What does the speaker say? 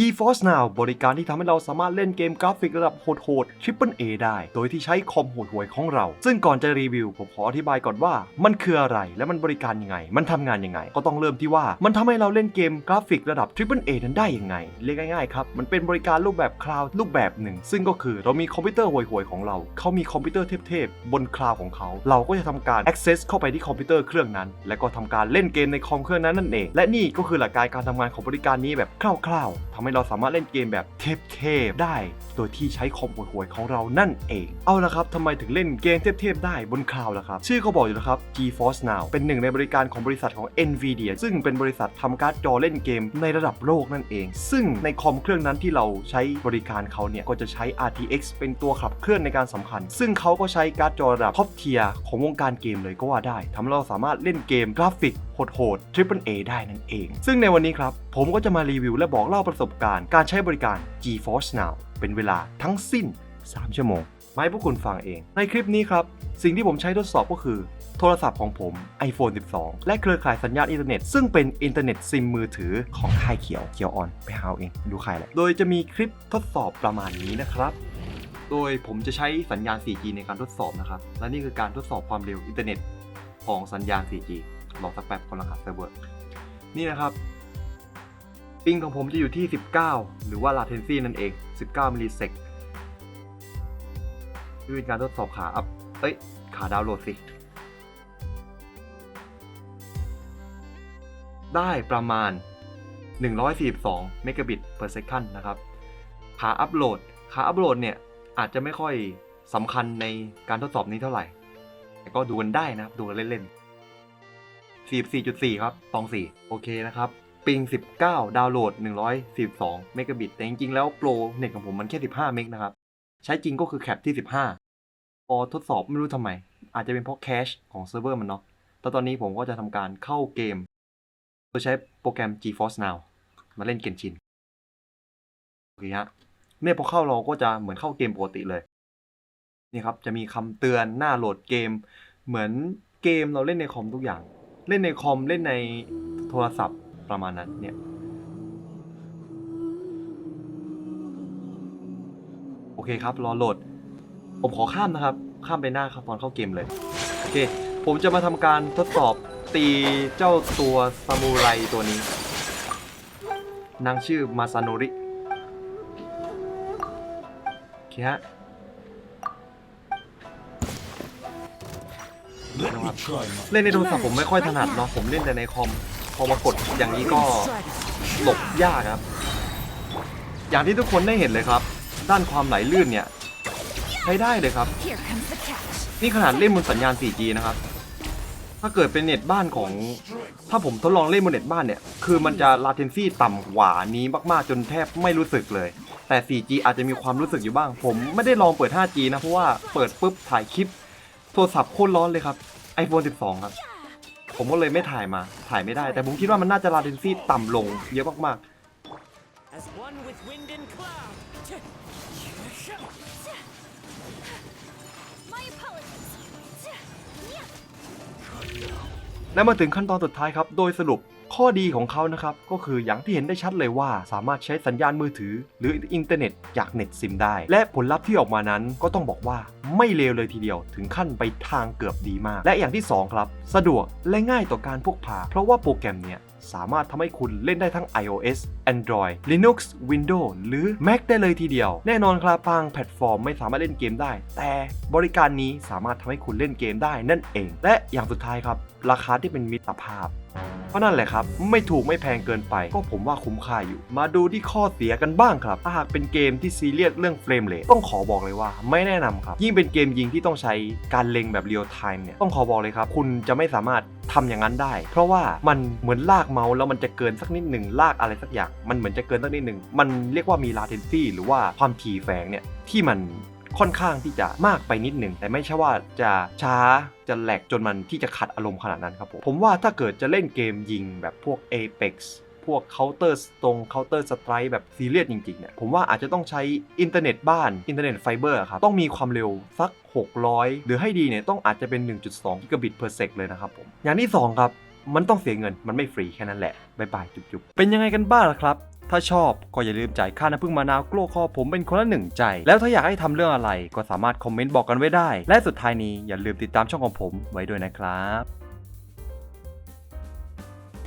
GeForce Now บริการที่ทำให้เราสามารถเล่นเกมกราฟิกระดับโหดๆ Triple A ได้ โดยที่ใช้คอมโหดหวยของเรา ซึ่งก่อนจะรีวิว ผมขออธิบายก่อนว่า มันคืออะไรและมันบริการยังไง มันทำงานยังไง ก็ต้องเริ่มที่ว่ามันทำให้เราเล่นเกมกราฟิกระดับ Triple A นั้นได้ยังไง เรียกง่ายๆครับ มันเป็นบริการรูปแบบคลาวด์รูปแบบหนึ่ง ซึ่งก็คือเรามีคอมพิวเตอร์ห่วยๆของเรา เขามีคอมพิวเตอร์เทพๆบนคลาวด์ของเขา เราก็จะทำการ access เข้าไปที่คอมพิวเตอร์เครื่องนั้น และก็ทำการเล่นเกมในคอมเครื่องนั้นนั่นเอง และนี่ก็คือหลักการการทำงานของบริการนี้แบบคร่าวๆทำให้เราสามารถเล่นเกมแบบเทพๆได้ โดยที่ใช้คอมห่วยๆของเรานั่นเอง เอาละครับทำไมถึงเล่นเกมเทพๆได้บนคลาวด์ล่ะครับ ชื่อก็บอกอยู่แล้วครับ GeForce Now เป็นหนึ่งในบริการของบริษัทของ Nvidia ซึ่งเป็นบริษัททำการ์ดจอเล่นเกมในระดับโลกนั่นเอง ซึ่งในคอมเครื่องนั้นที่เราใช้บริการเขาเนี่ยก็จะใช้ RTX เป็นตัวขับเคลื่อนในการสำคัญ ซึ่งเขาก็ใช้การ์ดจอระดับท็อปเทียร์ของวงการเกมเลยก็ว่าได้ทำให้เราสามารถเล่นเกมกราฟิก โหดๆ Triple A ได้นั่นเอง ซึ่งในวันนี้ครับ ผมก็จะมารีวิวและบอกเล่าประสบการณ์การใช้บริการ GeForce Now เป็นเวลาทั้งสิ้น 3 ชั่วโมงมาให้พวกคุณฟังเอง ในคลิปนี้ครับ สิ่งที่ผมใช้ทดสอบก็คือ โทรศัพท์ของผม iPhone 12 และเครือข่ายสัญญาณอินเทอร์เน็ต ซึ่งเป็นอินเทอร์เน็ตซิมมือถือของค่ายเขียวเขียวออนไปหาเอาเองดูใครแหละ โดยจะมีคลิปทดสอบประมาณนี้นะครับ โดยผมจะใช้สัญญาณ 4G ในการทดสอบนะครับ และนี่คือการทดสอบความเร็วอินเทอร์เน็ตของสัญญาณ 4G รอสักแป๊บกำลังหาเซิร์ฟเวอร์นี่นะครับปิงของผมจะอยู่ที่ 19 หรือว่า latency นั่นเอง 19มิลลิเซกคือเป็นการทดสอบขาอัพเอ้ย ขาดาวน์โหลดสิ ได้ประมาณ 142 เมกะบิต per second นะครับ ขาอัพโหลด ขาอัพโหลดเนี่ย อาจจะไม่ค่อยสำคัญในการทดสอบนี้เท่าไหร่ แต่ก็ดูกันได้นะครับ ดูกันเล่นๆ 44.4 ครับ ตอง 4 โอเคนะครับ ปิง 19 ดาวน์โหลด 142 เมกะบิต แต่จริงๆ แล้วโปรเน็ตของผมมันแค่ 15 เมกนะครับ ใช้จริงก็คือแคปที่ 15 พอทดสอบไม่รู้ทำไม อาจจะเป็นเพราะแคชของเซิร์ฟเวอร์มันเนาะแต่ตอนนี้ผมก็จะทำการเข้าเกม โดยใช้โปรแกรม GeForce Now มาเล่นเกมชิน โอเคฮะ เนี่ยพอเข้าเราก็จะเหมือนเข้าเกมปกติเลย นี่ครับ จะมีคำเตือนหน้าโหลดเกม เหมือนเกมเราเล่นในคอมทุกอย่าง เล่นในคอมเล่นในโทรศัพท์ประมาณนั้นเนี่ยโอเคครับรอโหลด ผมขอข้ามนะครับ ข้ามไปหน้าครับตอนเข้าเกมเลยโอเค ผมจะมาทำการทดสอบตีเจ้าตัวซามูไรตัวนี้ นางชื่อมาซาโนริโอเคฮะ เล่นในโทรศัพท์ผมไม่ค่อยถนัดเนาะผมเล่นแต่ในคอมพอมากดอย่างนี้ก็หลบยากครับ อย่างที่ทุกคนได้เห็นเลยครับ ด้านความไหลลื่นเนี่ยใช้ได้เลยครับ นี่ขนาดเล่นบนสัญญาณ 4G นะครับ ถ้าเกิดเป็นเน็ตบ้านของ ถ้าผมทดลองเล่นบนเน็ตบ้านเนี่ย คือมันจะ latency ต่ำกว่านี้มากๆ จนแทบไม่รู้สึกเลย แต่ 4G อาจจะมีความรู้สึกอยู่บ้าง ผมไม่ได้ลองเปิด 5G นะ เพราะว่าเปิดปุ๊บถ่ายคลิป โทรศัพท์โคตรร้อนเลยครับ iPhone 12 ครับ ผมก็เลยไม่ถ่ายมา ถ่ายไม่ได้ แต่ผมคิดว่ามันน่าจะ latency ต่ำลงเยอะมาก as one with wind and cloud. My apologies. Yeah. ๆและมาถึงขั้นตอนสุดท้ายครับ โดยสรุป ข้อดีของเขานะครับก็คืออย่างที่เห็นได้ชัดเลยว่า สามารถใช้สัญญาณมือถือ หรืออินเทอร์เน็ตจากเน็ตซิมได้ และผลลัพธ์ที่ออกมานั้นก็ต้องบอกว่าไม่เลวเลยทีเดียว ถึงขั้นไปทางเกือบดีมาก และอย่างที่ 2 ครับ สะดวกและง่ายต่อการพกพา เพราะว่าโปรแกรมเนี่ยสามารถทำให้คุณเล่นได้ทั้ง iOS Android Linux Windows หรือ Mac ได้เลยทีเดียว แน่นอนครับบางแพลตฟอร์มไม่สามารถเล่นเกมได้ แต่บริการนี้สามารถทำให้คุณเล่นเกมได้นั่นเอง และอย่างสุดท้ายครับ ราคาที่เป็นมิตรภาพ เพราะนั่นแหละครับ ไม่ถูกไม่แพงเกินไป ก็ผมว่าคุ้มค่าอยู่ มาดูที่ข้อเสียกันบ้างครับ ถ้าหากเป็นเกมที่ซีเรียสเรื่องเฟรมเรทต้องขอบอกเลยว่า ไม่แนะนำครับ ยิ่งเป็นเกมยิงที่ต้องใช้การเล็งแบบเรียลไทม์เนี่ยต้องขอบอกเลยครับ คุณจะไม่สามารถทำอย่างนั้นได้ เพราะว่ามันเหมือนลากเมาส์แล้วมันจะเกินสักนิดหนึ่งลากอะไรสักอย่าง มันเหมือนจะเกินสักนิดหนึ่งมันเรียกว่ามี latency หรือว่าความถี่แฝงเนี่ยที่มัน ค่อนข้างที่จะมากไปนิดหนึ่งแต่ไม่ใช่ว่าจะช้าจะแหลกจนมันที่จะขัดอารมณ์ขนาดนั้นครับผมผมว่าถ้าเกิดจะเล่นเกมยิงแบบพวก Apex พวก Counter ตรง Counter Strike แบบซีเรียสจริงๆเนี่ยผมว่าอาจจะต้องใช้อินเทอร์เน็ตบ้านอินเทอร์เน็ตไฟเบอร์ครับ ต้องมีความเร็วสัก 600 หรือให้ดีเนี่ย ต้องอาจจะเป็น 1.2 gigabit per sec เลยนะครับผม อย่างที่ 2 ครับ มันต้องเสียเงินมันไม่ฟรีแค่นั้นแหละบายบายจุ๊บๆเป็นยังไงกันบ้างล่ะครับ ถ้าชอบก็อย่าลืมจ่ายค่าน้ำพึ่งมะนาวกลัวคอผมเป็นคนละหนึ่งใจ แล้วถ้าอยากให้ทำเรื่องอะไรก็สามารถคอมเมนต์บอกกันไว้ได้ และสุดท้ายนี้อย่าลืมติดตามช่องของผมไว้ด้วยนะครับ